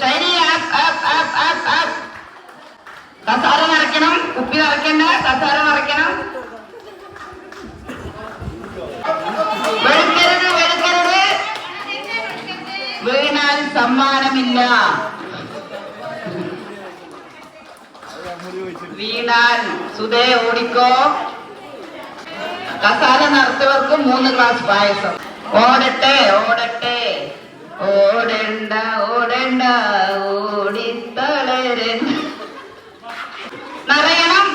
ശരി up up up up up കസാര നിറയ്ക്കണം കുപ്പി നിറയ്ക്കണ്ട കസാര നിറയ്ക്കണം വെളുക്കരുത് വെളുക്കരുത് വീണാൽ സമ്മാനമില്ല വീണാൽ സുധേ ഓടിക്കോ കസാല നിറച്ചവർക്ക് മൂന്ന് ഗ്ലാസ് പായസം ഓടട്ടെ ഓടട്ടെ ഓടണ്ട ഓടണ്ട ഓടിത്തളരണ്ട നിറയണം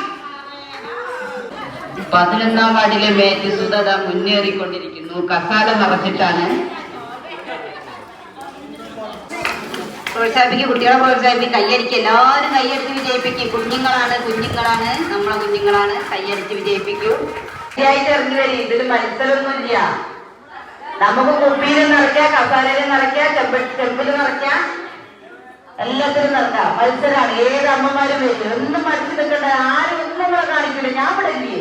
പതിനൊന്നാം വാർഡിലെ മേറ്റ് സുധത മുന്നേറിക്കൊണ്ടിരിക്കുന്നു. കസാല നിറച്ചിട്ടാണ്. പ്രോത്സാഹിപ്പിക്കും കുട്ടികളെ പ്രോത്സാഹിപ്പിക്കും കയ്യടിക്ക് എല്ലാവരും കയ്യടിച്ച് വിജയിപ്പിക്കും. കുഞ്ഞുങ്ങളാണ് കുഞ്ഞുങ്ങളാണ്. നമ്മളെ കുഞ്ഞുങ്ങളാണ്. കയ്യടിച്ച് വിജയിപ്പിക്കൂ. ശരിയായിട്ട് ഇറങ്ങി വരും. ഇതിൽ മത്സരമൊന്നുമില്ല. നമുക്ക് കുപ്പിയിൽ നിറയ്ക്കാം കസാലയിൽ നിറയ്ക്കാം ചെമ്പ ചെമ്പിൽ നിറയ്ക്കാം. എല്ലാത്തിലും നിറക്കാം മത്സരമാണ് ഏത് അമ്മമാരും വരും ഒന്നും മത്സരം നിൽക്കണ്ട ആരും ഒന്നും നമ്മളെ കാണിക്കില്ല ഞാൻ ഇവിടെ ഇല്ലേ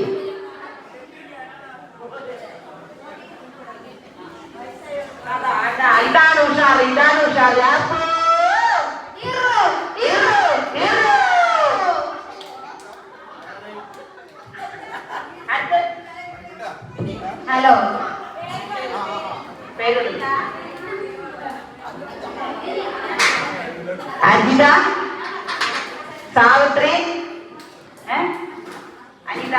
ഇതാണ് ഉഷാർ ഇതാണ് ഉഷാർ. ഹലോ. അജിത. സാവിത്രി? അനിത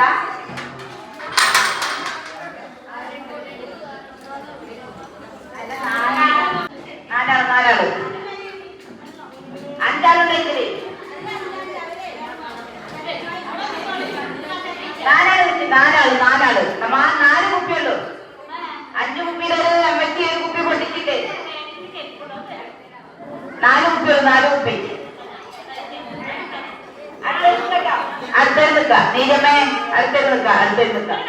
నాలుగు రూపాయలు నాలుగు రూపాయలు అర్థం నిజమే అర్థం అర్థం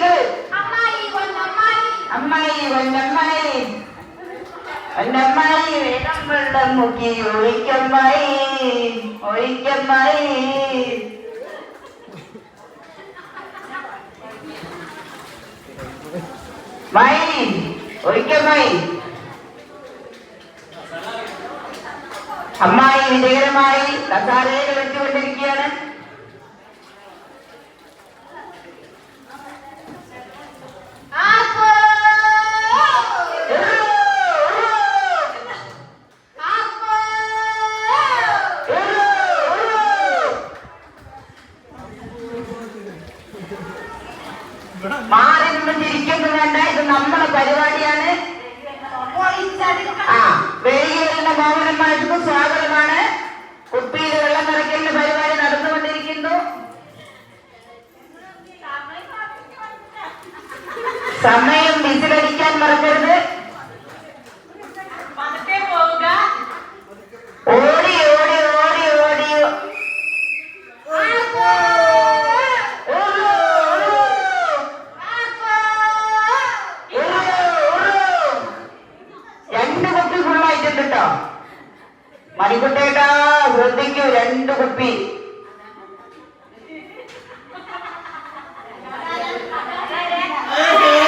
വെക്കുക അമ്മായി വന്നമ്മായി വന്നമ്മായി വേണം വെള്ളം മുക്കി ഒഴിക്കമ്മായി ഒഴിക്കമ്മായി മായി ഒഴിക്കമ്മായി അമ്മായി വിജയകരമായി കസാരയിൽ വെച്ചുകൊണ്ടിരിക്കുകയാണ് സമയം വിസിലടിക്കാൻ മറക്കരുത്. ഓടി ഓടി ഓടി ഓടി. രണ്ട് കുപ്പി ഫുള്ളായിട്ടുണ്ട് കേട്ടോ മണിക്കുട്ടേട്ടാ ശ്രദ്ധിക്കൂ രണ്ട് കുപ്പി. അനിത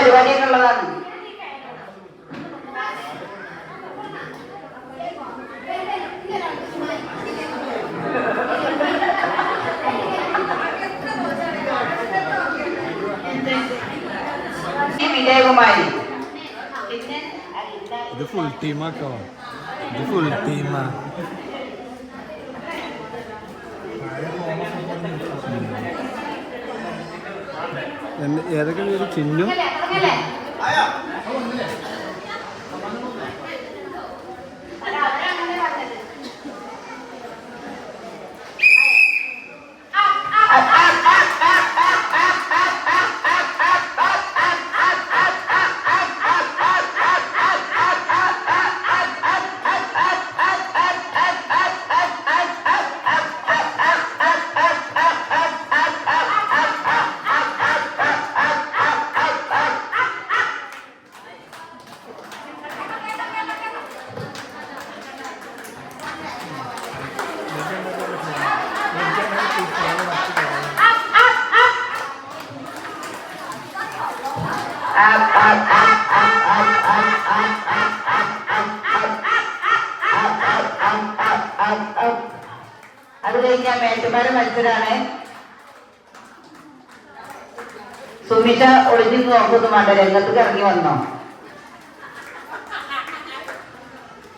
പരിപാടിയൊക്കെ ഉള്ളതാണ് വിജയകുമാരി ഇത് ഫുൾ ടീമാക്കോ ഇത് ഫുൾ ടീമാ ഏതൊക്കെ പേര്? ചിന്നു? 进来。哎呀，അത് കഴിഞ്ഞാൽ മേട്ടുമാര മത്സരാണ്. സുമിഷ ഒളിഞ്ഞു നോക്കുന്നു വേണ്ട രംഗത്തേക്ക് ഇറങ്ങി വന്നോ.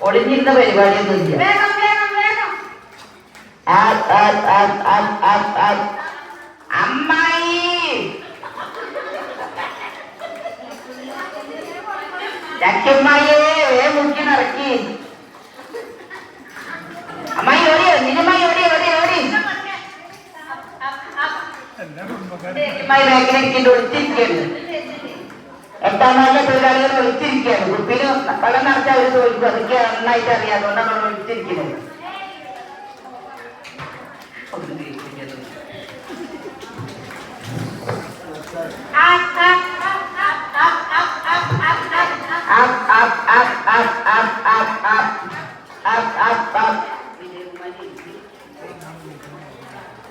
ഒളിഞ്ഞിരുന്ന പരിപാടിയൊന്നും ഇല്ല. അമ്മായി. വേ മുക്കി നിറക്കി. അമ്മായി ഓടിയോ നിന്നമ്മായി ഓടി ഓടി ഓടി. അമ്മായി ബാക്കിലിരിക്കേണ്ട ഒളിച്ചിരിക്കുകയാണ് എട്ടാം നാളിലെ തൊഴിലാളികൾ ഒളിച്ചിരിക്കുകയാണ് കുപ്പിയിൽ വെള്ളം നിറച്ചാൽ അവർ തോൽക്കും അതൊക്കെ നന്നായിട്ട് അറിയാം. അതുകൊണ്ടാണ് നമ്മൾ ഒളിച്ചിരിക്കുന്നത്. up, up, up, up, up, up, up, up, up, up.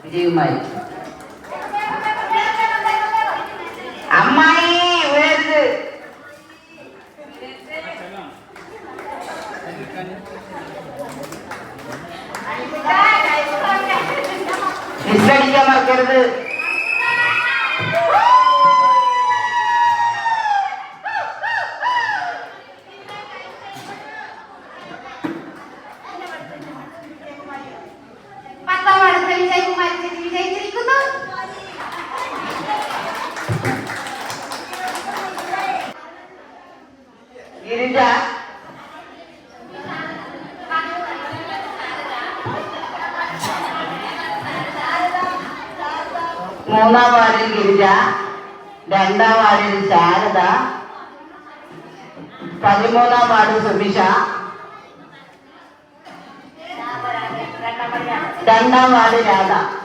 Vijayakumari அம்மாயி உயர்ந்து இருக்கிறது ചേച്ചി വിജയിച്ചിരിക്കുന്നു ഗിരിജ മൂന്നാം വാർഡിൽ ഗിരിജ രണ്ടാം വാർഡിൽ ശാരദ. പതിമൂന്നാം വാർഡ് സുമിഷ രണ്ടാം വാർഡ് രാധ.